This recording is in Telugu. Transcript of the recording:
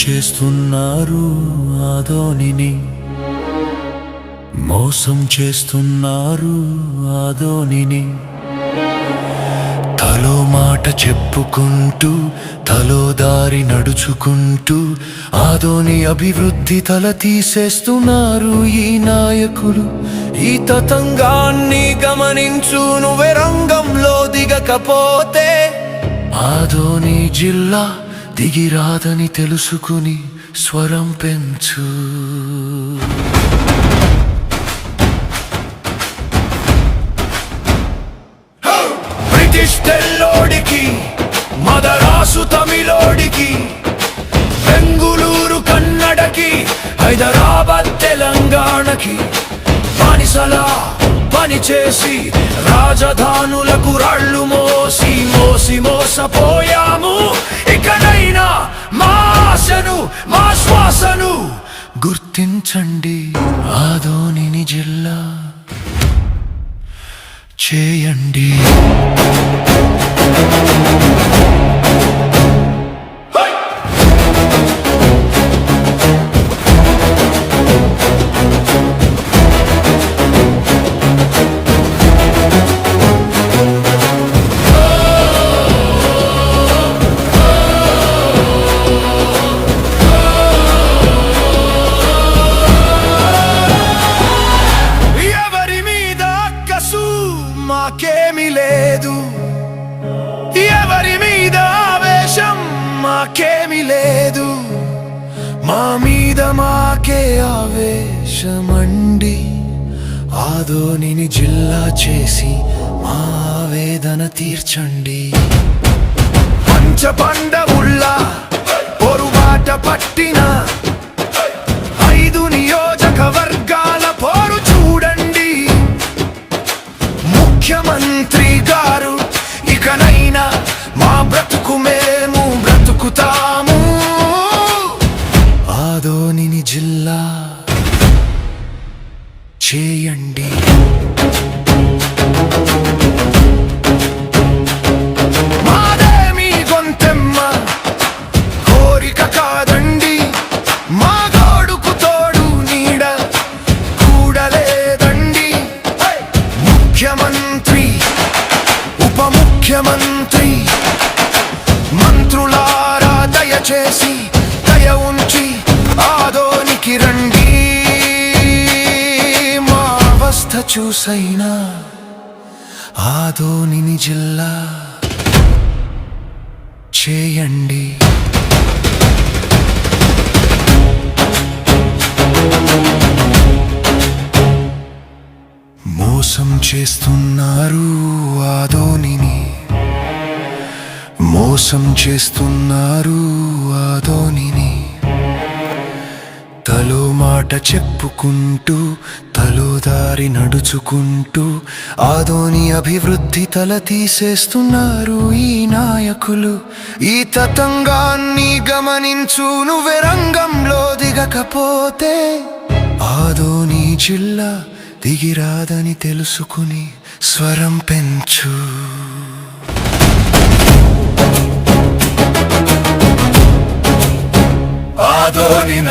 చేస్తున్నారు ఆదోనిని మోసం చేస్తున్నారు ఆదోనిని తలో మాట చెప్పుకుంటూ తలో దారి నడుచుకుంటూ ఆదోని అభివృద్ధి తల తీసేస్తున్నారు ఈ నాయకులు. ఈ తతంగాన్ని గమనించు నువ్వే రంగంలో దిగకపోతే ఆదోని జిల్లా దిగిరాదని తెలుసుకుని స్వరం పెంచు. బ్రిటిష్ తెల్లోడికి మదరాసు తమిళోడికి బెంగుళూరు కన్నడకి హైదరాబాద్ తెలంగాణకి బానిసలా పనిచేసి రాజధానులకు రాళ్ళు మోసి మోసి మోసపోయాము. ఇకనైనా మా ఆశను మా శ్వాసను గుర్తించండి ఆదోనిని జిల్లా. చేయండి. మాకేమి లేదు. ఎవరి మీద ఆవేశం మాకేమి లేదు. మా మీద మాకే ఆవేశమండి. ఆదోనిని జిల్లా చేసి మా ఆవేదన తీర్చండి. పంచపండవుళ్ళ పొరుబాట పట్టిన ఇకనైనా మా బ్రతుకు మేము బ్రతుకుతాము. ఆదోనిని జిల్లా చేయండి. మంత్రి మంత్రులారా దయచేసి దయ ఉంచి ఆదోనికి రండి. మా అవస్థ చూసైనా ఆదోనిని జిల్లా చేయండి. మోసం చేస్తున్నారు ఆదోని మోసం చేస్తున్నారు ఆదోనిని తలో మాట చెప్పుకుంటూ తలో దారి నడుచుకుంటూ ఆదోని అభివృద్ధి తల తీసేస్తున్నారు ఈ నాయకులు. ఈ తతంగాన్ని గమనించు నువ్వే రంగంలో దిగకపోతే ఆదోని జిల్లా దిగిరాదని తెలుసుకుని స్వరం పెంచు. ఆదోనిన